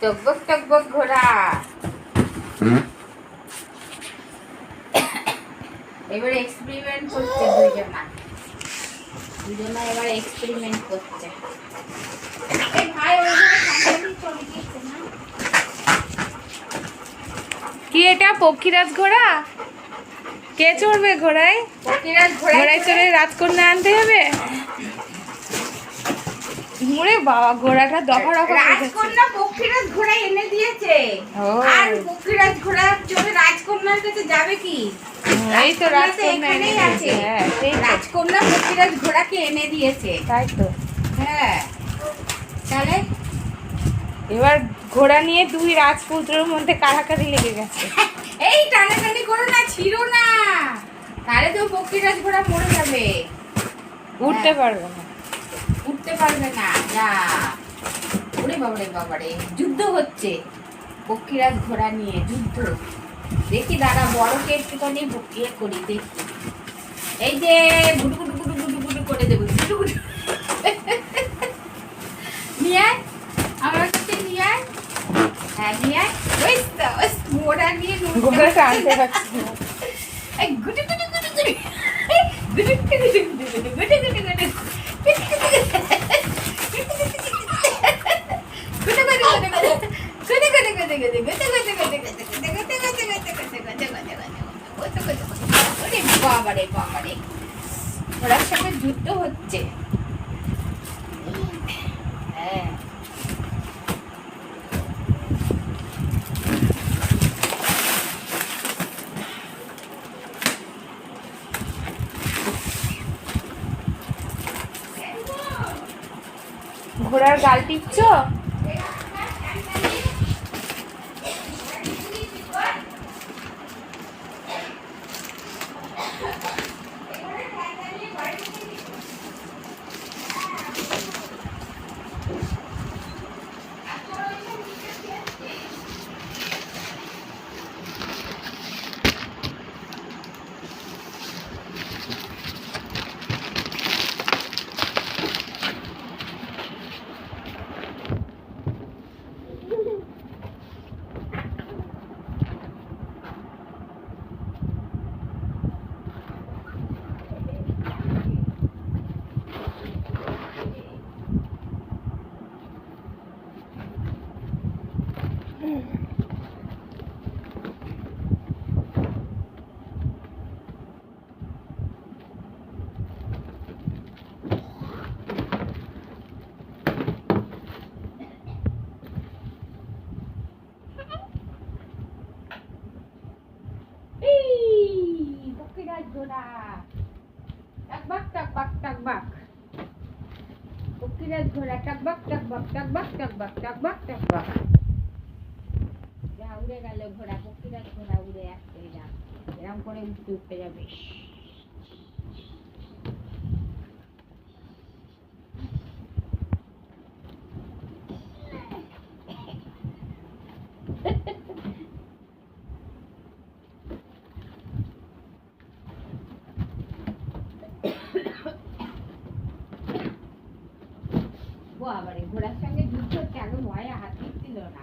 টকবক টকবক ঘোড়া। এবার এক্সপেরিমেন্ট করছে দুজনা দুজনা এবার এক্সপেরিমেন্ট করছে। এই ভাই? কি এটা? পক্ষীরাজ ঘোড়া? কে চড়বে ঘোড়ায়? পক্ষীরাজ ঘোড়ায় ঘোড়ায় চড়ে। রাজকন্যা আনতে হবে ওরে বাবা ঘোড়াটা দফা রফা রাজকন্যা পক্ষীরাজ ঘোড়া এনে দিয়েছে। আর পক্ষীরাজ ঘোড়া চড়ে রাজকন্যার কাছে যাবে কি? এই তো রাজকন্যা তো রাজকন্যা এনে এখানেই আছে। হ্যাঁ। রাজকন্যা পক্ষীরাজ ঘোড়াকে এনে দিয়েছে। তাই তো। হ্যাঁ। তাহলে? এবার ঘোড়া নিয়ে দুই রাজপুত্রের মধ্যে কাড়াকাড়ি লেগে গেছে। এই টানাটানি করো না ছিল না। তাহলে তো পক্ষীরাজ ঘোড়া মরে যাবে। উঠতে পারবে না। উঠতে পারবে না। যা ওরে বাবারে বাবারে যুদ্ধ হচ্ছে। পক্ষীরাজ ঘোড়া নিয়ে যুদ্ধ। দেখি দাদা বড়কে একটুখানি ইয়ে করি দেখি। এই যে গুটু গুটু গুটু গুটু করে দেবো। গুটু গুটু নিয়ে আয়। আমার কাছে নিয়ে আয়। হ্যাঁ নিয়ে আয়। ওই নিয়ে নুন- ঘোড়াটা পারছি না এই গুটু গুটু গুটু গুটু গুটু গুটু গুটু গুটু গুটু গুটু গুটু বাবারে বাবারে। ওরার সঙ্গে যুদ্ধ হচ্ছে। হ্যাঁ। ঘোড়ার গাল টিপছ এই, পক্ষীরাজ ঘোড়া। টাকবাক, টাকবাক, টাকবাক। পক্ষীরাজ ঘোড়া, টাকবাক, টাকবাক, টাকবাক, টাকবাক, টাকবাক, টাকবাক। ঘোড়া, পক্ষীরাজ ঘোড়া উড়ে আসছে, যা। এরম করে উঠতে উঠতে যাবে। ঘোড়ার সঙ্গে যুদ্ধ কেন? ভয়ে হাত দিচ্ছিল না।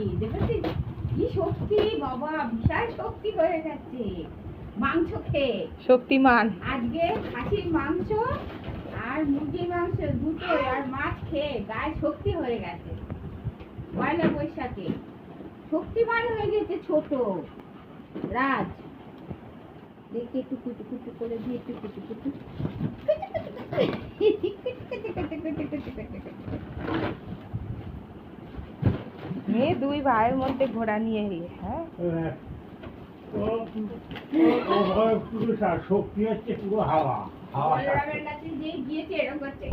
কি দেখেছিস? কি শক্তি বাবা বিশাল শক্তি হয়ে যাচ্ছে মাংস খেয়ে। শক্তিমান। আজকে খাসির মাংস আর মুরগির মাংস দুটো আর মাছ খেয়ে গায়ে শক্তি হয়ে গেছে। পয়লা বৈশাখে। শক্তিমান হয়ে গেছে ছোট। রাজ। দেখি একটু কুটু কুটু করে দিয়ে একটু কুটু কুটু। তার মধ্যে ঘোড়া নিয়ে লেখা হ্যাঁ? হ্যাঁ। শক্তি হচ্ছে পুরো হাওয়া। হাওয়া গিয়েছে এরকম করছে।